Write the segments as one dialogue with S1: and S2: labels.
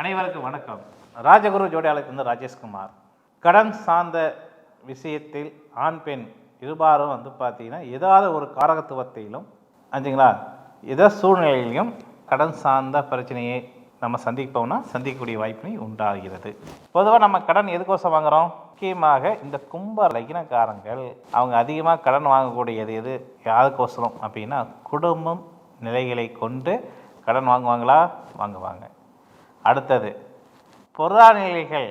S1: அனைவருக்கும் வணக்கம். ராஜகுரு ஜோடியாளத்திலிருந்து ராஜேஷ்குமார். கடன் சார்ந்த விஷயத்தில் ஆண் பெண் இருபாரும் வந்து பார்த்தீங்கன்னா ஏதாவது ஒரு காரகத்துவத்திலும் அஞ்சுங்களா? எதோ சூழ்நிலையிலையும் கடன் சார்ந்த பிரச்சனையை நம்ம சந்திப்போம்னா சந்திக்கக்கூடிய வாய்ப்பினை உண்டாகிறது. பொதுவாக நம்ம கடன் எதுக்கோசம் வாங்குறோம்? முக்கியமாக இந்த கும்ப லக்னக்காரங்கள் அவங்க அதிகமாக கடன் வாங்கக்கூடியது எது? யாருக்கோசரம்? அப்படின்னா குடும்பம் நிலைகளை கொண்டு கடன் வாங்குவாங்களா? வாங்குவாங்க. அடுத்தது புறநிலைகள்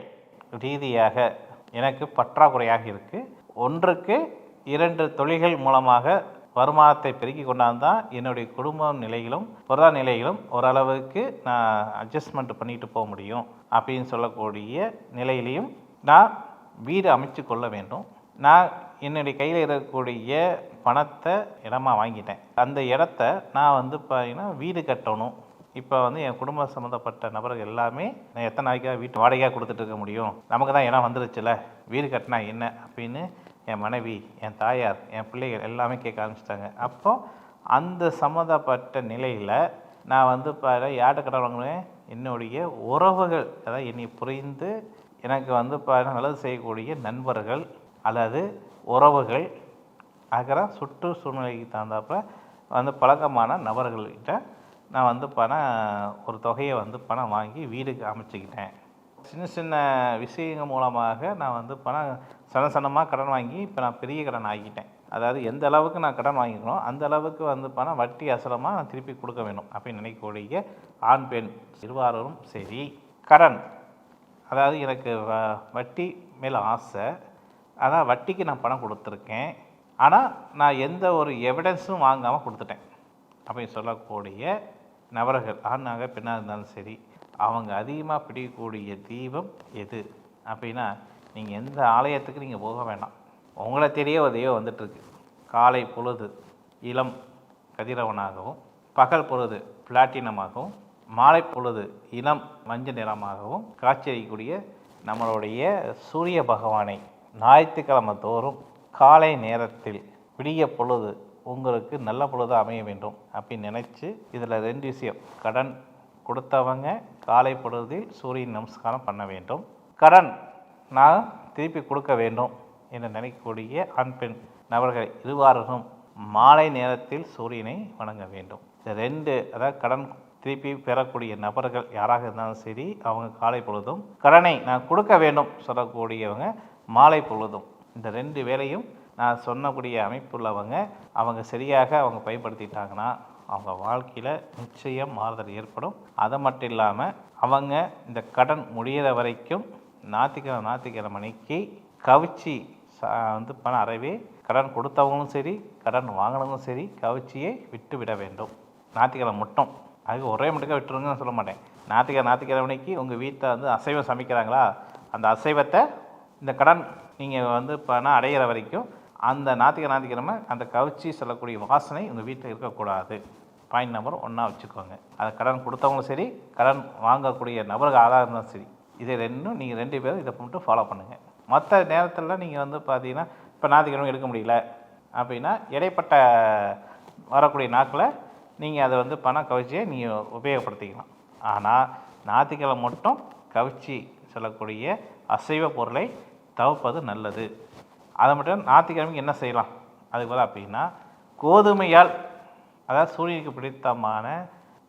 S1: ரீதியாக எனக்கு பற்றாக்குறையாக இருக்குது ஒன்றுக்கு இரண்டு தொழில்கள் மூலமாக வருமானத்தை பெருக்கி கொண்டாந்தான் என்னுடைய குடும்ப நிலையிலும் பொருளாதார நிலையிலும் ஓரளவுக்கு நான் அட்ஜஸ்ட்மெண்ட் பண்ணிட்டு போக முடியும் அப்படின்னு சொல்லக்கூடிய நிலையிலையும் நான் வீடு அமைச்சு கொள்ள வேண்டும். நான் என்னுடைய கையில் இருக்கக்கூடிய பணத்தை இடமா வாங்கிட்டேன். அந்த இடத்த நான் வந்து பார்த்தீங்கன்னா வீடு கட்டணும். இப்போ வந்து என் குடும்ப சம்மந்தப்பட்ட நபர்கள் எல்லாமே நான் எத்தனை நாளைக்காக வீட்டு வாடகையாக கொடுத்துட்டு இருக்க முடியும்? நமக்கு தான் இடம் வந்துருச்சுல? வீடு கட்டினா என்ன? அப்படின்னு என் மனைவி என் தாயார் என் பிள்ளைகள் எல்லாமே கேட்க ஆரம்பிச்சிட்டாங்க. அப்போ அந்த சம்மந்தப்பட்ட நிலையில் நான் வந்து பாரு யார்கிட்ட கடன் வாங்கினேன் என்னுடைய உறவுகள் அதாவது என்னை புரிந்து எனக்கு வந்து பாரு நல்லது செய்யக்கூடிய நண்பர்கள் அல்லது உறவுகள் ஆகிற சுற்று சூழ்நிலைக்கு தகுந்தாப்புல வந்து பழக்கமான நபர்கள்கிட்ட நான் வந்து பணம் ஒரு தொகையை வந்து பணம் வாங்கி வீடுக்கு அமைச்சிக்கிட்டேன். சின்ன சின்ன விஷயங்கள் மூலமாக நான் வந்து பணம் சன சனமாக கடன் வாங்கி இப்போ நான் பெரிய கடன் ஆகிட்டேன் அதாவது எந்த அளவுக்கு நான் கடன் வாங்கிக்கணும் அந்த அளவுக்கு வந்து பணம் வட்டி அசலமாக நான் திருப்பி கொடுக்க வேணும் அப்படின்னு நினைக்கக்கூடிய ஆண் பெண் இருவாரும் சரி. கடன். அதாவது எனக்கு வ- வட்டி மேலே ஆசை. ஆனால் வட்டிக்கு நான் பணம் கொடுத்துருக்கேன். ஆனால் நான் எந்த ஒரு எவிடன்ஸும் வாங்காமல் கொடுத்துட்டேன் அப்படின்னு சொல்லக்கூடிய நபர்கள் ஆணாக பெண்ணாக இருந்தாலும் சரி அவங்க அதிகமாக பிடிக்கக்கூடிய தீபம் எது? அப்படின்னா நீங்கள் எந்த ஆலயத்துக்கு நீங்கள் போக வேண்டாம் உங்களை தெரிய ஒரு தெய்வம் வந்துட்டுருக்கு. காலை பொழுது இளம் கதிரவனாகவும் பகல் பொழுது பிளாட்டினமாகவும் மாலை பொழுது இளம் மஞ்சள் நிறமாகவும் காட்சியளிக்கக்கூடிய நம்மளுடைய சூரிய பகவானை ஞாயிற்றுக்கிழமை தோறும் காலை நேரத்தில் விடிய பொழுது உங்களுக்கு நல்ல பொழுது அமைய வேண்டும் அப்படின்னு நினச்சி இதில் ரெண்டு விஷயம் கடன் கொடுத்தவங்க காலை பொழுதில் சூரியன் நமஸ்காரம் பண்ண வேண்டும். கடன் நான் திருப்பி கொடுக்க வேண்டும் என்று நினைக்கக்கூடிய ஆண் பெண் நபர்கள் இருவாரரும் மாலை நேரத்தில் சூரியனை வணங்க வேண்டும். இந்த ரெண்டு அதாவது கடன் திருப்பி பெறக்கூடிய நபர்கள் யாராக இருந்தாலும் சரி அவங்க காலை பொழுதும் கடனை நான் கொடுக்க வேண்டும் சொல்லக்கூடியவங்க மாலை பொழுதும். இந்த ரெண்டு வேலையும் நான் சொன்னக்கூடிய அமைப்புள்ளவங்க அவங்க சரியாக அவங்க பயன்படுத்திட்டாங்கன்னா அவங்க வாழ்க்கையில் நிச்சயம் மாறுதல் ஏற்படும். அது மட்டும் இல்லாமல் அவங்க இந்த கடன் முடியிற வரைக்கும் ஞாயிற்றுக்கிழமை ஞாத்திக்கிழமை மணிக்கு கவிச்சி வந்து பணம் அறவே கடன் கொடுத்தவங்களும் சரி கடன் வாங்கினவங்களும் சரி கவிச்சியை விட்டு விட வேண்டும். ஞாத்திக்கிழமை மட்டும். அதுக்கு ஒரே மட்டுக்கா விட்டுருங்கன்னு சொல்ல மாட்டேன். ஞாத்திக்கிழமை ஞாயிற்றுக்கிழமை மணிக்கு உங்கள் வீட்டில் வந்து அசைவம் சமைக்கிறாங்களா? அந்த அசைவத்தை இந்த கடன் நீங்கள் வந்து பணம் அடைகிற வரைக்கும் அந்த நாத்திக ஞாயிற்றுக்கிழமை அந்த கவிச்சி செல்லக்கூடிய வாசனை உங்கள் வீட்டில் இருக்கக்கூடாது. பாயிண்ட் நம்பர் ஒன்றா வச்சுக்கோங்க. அது கடன் கொடுத்தவங்களும் சரி கடன் வாங்கக்கூடிய நபர்கள் ஆளாக இருந்தாலும் சரி இதை ரெண்டும் நீங்கள் ரெண்டு பேரும் இதை மட்டும் ஃபாலோ பண்ணுங்கள் மற்ற நேரத்தில் நீங்கள் வந்து பார்த்தீங்கன்னா இப்போ ஞாயிற்றுக்கிழமை எடுக்க முடியல அப்படின்னா இடைப்பட்ட வரக்கூடிய நாட்களில் நீங்கள் அதை வந்து பண கவிச்சியை நீங்கள் உபயோகப்படுத்திக்கலாம். ஆனால் ஞாயிற்றுக்கிழமை மட்டும் கவிச்சி சொல்லக்கூடிய அசைவ பொருளை தவிர்ப்பது நல்லது. அதை மட்டும் ஞாயிற்றுக்கிழமைக்கு என்ன செய்யலாம்? அதுக்கு பதிலாக அப்படின்னா கோதுமையால் அதாவது சூரியனுக்கு பிடித்தமான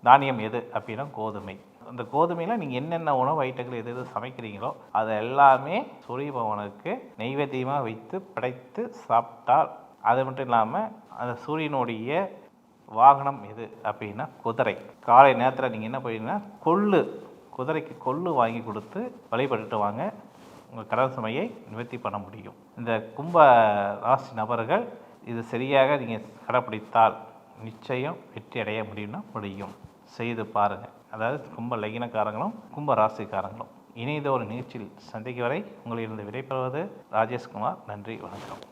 S1: தானியம் எது அப்படின்னா கோதுமை. அந்த கோதுமையில் நீங்கள் என்னென்ன உணவு ஐட்டங்கள் எது எது சமைக்கிறீங்களோ அது எல்லாமே சூரிய பகவானுக்கு நெய்வேத்தியமாக வைத்து படைத்து சாப்பிட்டால் அது மட்டும் இல்லாமல் அந்த சூரியனுடைய வாகனம் எது அப்படின்னா குதிரை. காலை நேரத்தில் நீங்கள் என்ன பண்ணீங்கன்னா கொள்ளு குதிரைக்கு கொள்ளு வாங்கி கொடுத்து வழிபட்டுட்டு வாங்க. உங்கள் கடன் சுமையை நிவர்த்தி பண்ண முடியும். இந்த கும்ப ராசி நபர்கள் இது சரியாக நீங்கள் கடைப்பிடித்தால் நிச்சயம் வெற்றி அடைய முடியும்னா முடியும். செய்து பாருங்கள் அதாவது கும்ப லகினக்காரங்களும் கும்ப ராசிக்காரங்களும் இணைந்த ஒரு நிகழ்ச்சியில் சந்திக்கும் வரை உங்களிலிருந்து விடைபெறுவது ராஜேஷ்குமார். நன்றி வணக்கம்.